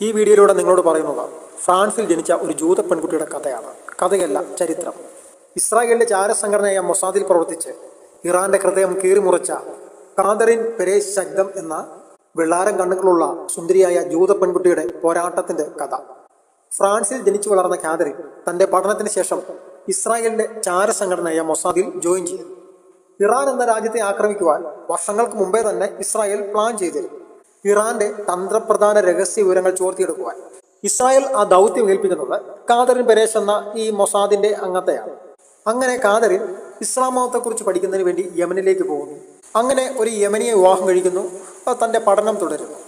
ഈ വീഡിയോയിലൂടെ നിങ്ങളോട് പറയുന്നത് ഫ്രാൻസിൽ ജനിച്ച ഒരു ജൂത പെൺകുട്ടിയുടെ കഥയാണ്. കഥയല്ല ചരിത്രം. ഇസ്രായേലിന്റെ ചാരസംഘടനയായ മൊസാദിൽ പ്രവർത്തിച്ച് ഇറാന്റെ ഹൃദയം കീറിമുറിച്ച കാതറിൻ പെരേസ് ശബ്ദം എന്ന വെള്ളാരം കണ്ണുകളുള്ള സുന്ദരിയായ ജൂത പെൺകുട്ടിയുടെ പോരാട്ടത്തിന്റെ കഥ. ഫ്രാൻസിൽ ജനിച്ചു വളർന്ന കാതറിൻ തന്റെ പഠനത്തിന് ശേഷം ഇസ്രായേലിന്റെ ചാരസംഘടനയായ മൊസാദിൽ ജോയിൻ ചെയ്തു. ഇറാൻ എന്ന രാജ്യത്തെ ആക്രമിക്കുവാൻ വർഷങ്ങൾക്ക് മുമ്പേ തന്നെ ഇസ്രായേൽ പ്ലാൻ ചെയ്തിരുന്നു. ഇറാന്റെ തന്ത്രപ്രധാന രഹസ്യ വിവരങ്ങൾ ചോർത്തിയെടുക്കുവാൻ. ഇസ്രായേൽ ആ ദൗത്യം ഏൽപ്പിക്കുന്നത് കാതറിൻ പെരേഷ് എന്ന ഈ മൊസാദിന്റെ അംഗത്തെയാണ്. അങ്ങനെ കാതറിൻ ഇസ്ലാം മതത്തെക്കുറിച്ച് പഠിക്കുന്നതിന് വേണ്ടി യമനിലേക്ക് പോകുന്നു. അങ്ങനെ ഒരു യമനിയെ വിവാഹം കഴിക്കുന്നു. തന്റെ പഠനം തുടരുന്നു.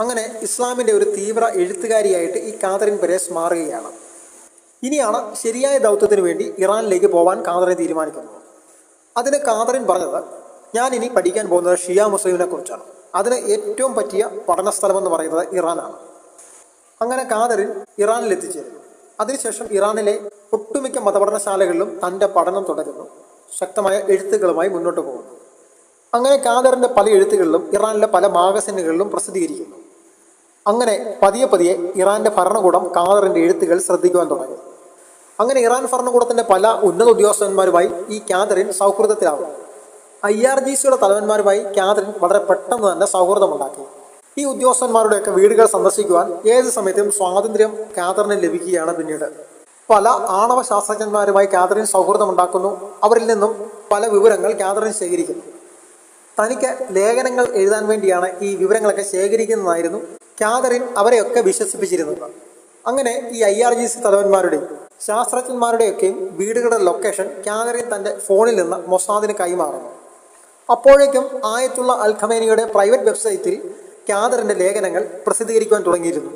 അങ്ങനെ ഇസ്ലാമിന്റെ ഒരു തീവ്ര എഴുത്തുകാരിയായിട്ട് ഈ കാതറിൻ പെരേസ് മാറുകയാണ്. ഇനിയാണ് ശരിയായ ദൗത്യത്തിന് വേണ്ടി ഇറാനിലേക്ക് പോകാൻ കാതറിൻ തീരുമാനിക്കുന്നത്. അതിന് കാതറിൻ പറഞ്ഞത് ഞാൻ ഇനി പഠിക്കാൻ പോകുന്നത് ഷിയ മുസ്ലിമിനെ കുറിച്ചാണ് അതിന് ഏറ്റവും പറ്റിയ പഠന സ്ഥലമെന്ന് പറയുന്നത് ഇറാനാണ്. അങ്ങനെ കാതറിൻ ഇറാനിൽ എത്തിച്ചേരുന്നു അതിനുശേഷം ഇറാനിലെ ഒട്ടുമിക്ക മതപഠനശാലകളിലും തന്റെ പഠനം തുടരുന്നു. ശക്തമായ എഴുത്തുകളുമായി മുന്നോട്ട് പോകുന്നു. അങ്ങനെ കാതറിന്റെ പല എഴുത്തുകളിലും ഇറാനിലെ പല മാഗസിനുകളിലും പ്രസിദ്ധീകരിക്കുന്നു. അങ്ങനെ പതിയെ പതിയെ ഇറാന്റെ ഭരണകൂടം കാതറിന്റെ എഴുത്തുകൾ ശ്രദ്ധിക്കുവാൻ തുടങ്ങി. അങ്ങനെ ഇറാൻ ഭരണകൂടത്തിന്റെ പല ഉന്നത ഉദ്യോഗസ്ഥന്മാരുമായി ഈ കാതറിൻ സൗഹൃദത്തിലാവും ഐ ആർ ജി സിയുടെ തലവന്മാരുമായി കാതറിൻ വളരെ പെട്ടെന്ന് തന്നെ സൗഹൃദമുണ്ടാക്കി. ഈ ഉദ്യോഗസ്ഥന്മാരുടെയൊക്കെ വീടുകൾ സന്ദർശിക്കുവാൻ ഏത് സമയത്തും സ്വാതന്ത്ര്യം കാതറിന് ലഭിക്കുകയാണ് പിന്നീട്. പല ആണവ ശാസ്ത്രജ്ഞന്മാരുമായി കാതറിൻ സൗഹൃദമുണ്ടാക്കുന്നു. അവരിൽ നിന്നും പല വിവരങ്ങൾ കാതറിൻ ശേഖരിക്കുന്നു തനിക്ക് ലേഖനങ്ങൾ എഴുതാൻ വേണ്ടിയാണ് ഈ വിവരങ്ങളൊക്കെ ശേഖരിക്കുന്നതായിരുന്നു കാതറിൻ അവരെയൊക്കെ വിശ്വസിപ്പിച്ചിരുന്നത്. അങ്ങനെ ഈ ഐ ആർ ജി സി തലവന്മാരുടെയും ശാസ്ത്രജ്ഞന്മാരുടെയൊക്കെയും വീടുകളുടെ ലൊക്കേഷൻ കാതറിൻ തന്റെ ഫോണിൽ നിന്ന് മൊസാദിന് കൈമാറുന്നു. അപ്പോഴേക്കും ആയത്തുള്ള അൽഖമേനിയുടെ പ്രൈവറ്റ് വെബ്സൈറ്റിൽ കാതറിന്റെ ലേഖനങ്ങൾ പ്രസിദ്ധീകരിക്കുവാൻ തുടങ്ങിയിരുന്നു.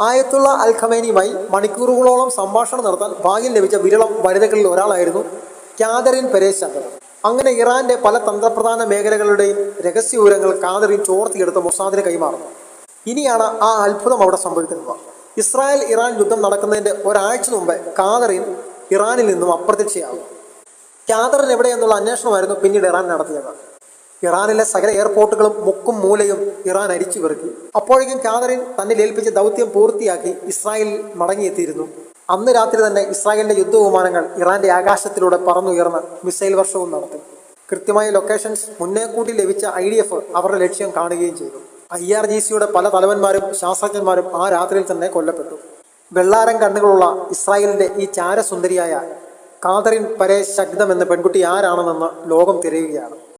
ആയത്തുള്ള അൽഖമേനിയുമായി മണിക്കൂറുകളോളം സംഭാഷണം നടത്താൻ ഭാഗ്യം ലഭിച്ച വിരളം വനിതകളിൽ ഒരാളായിരുന്നു കാതറിൻ പെരേശ. അങ്ങനെ ഇറാന്റെ പല തന്ത്രപ്രധാന മേഖലകളുടെയും രഹസ്യ വിവരങ്ങൾ ഖാദറിൻ ചോർത്തിയെടുത്ത് മൊസാദിന് കൈമാറുന്നു. ഇനിയാണ് ആ അത്ഭുതം അവിടെ സംഭവിക്കുന്നത്. ഇസ്രായേൽ ഇറാൻ യുദ്ധം നടക്കുന്നതിന്റെ ഒരാഴ്ച മുമ്പ് ഖാദറിൻ ഇറാനിൽ നിന്നും അപ്രത്യക്ഷയാകും കാതറിൻ എവിടെയെന്നുള്ള അന്വേഷണമായിരുന്നു പിന്നീട് ഇറാൻ നടത്തിയത്. ഇറാനിലെ സകല എയർപോർട്ടുകളും മുക്കും മൂലയും ഇറാൻ അരിച്ചു പെറുക്കി. അപ്പോഴേക്കും ഖാദറിൻ തന്നെ ഏൽപ്പിച്ച ദൗത്യം പൂർത്തിയാക്കി ഇസ്രായേലിൽ മടങ്ങിയെത്തിയിരുന്നു. അന്ന് രാത്രി തന്നെ ഇസ്രായേലിന്റെ യുദ്ധവിമാനങ്ങൾ ഇറാന്റെ ആകാശത്തിലൂടെ പറന്നുയർന്ന് മിസൈൽ വർഷവും നടത്തി. കൃത്യമായ ലൊക്കേഷൻസ് മുന്നേ കൂട്ടി ലഭിച്ച ഐ ഡി എഫ് അവരുടെ ലക്ഷ്യം കാണുകയും ചെയ്തു. ഐ ആർ ജി സിയുടെ പല തലവന്മാരും ശാസ്ത്രജ്ഞന്മാരും ആ രാത്രിയിൽ തന്നെ കൊല്ലപ്പെട്ടു. വെള്ളാരം കണ്ണുകളുള്ള ഇസ്രായേലിന്റെ ഈ ചാരസുന്ദരിയായ കാതറിൻ പരേ ശബ്ദം എന്ന പെൺകുട്ടി ആരാണെന്ന് ലോകം തിരയുകയാണ്.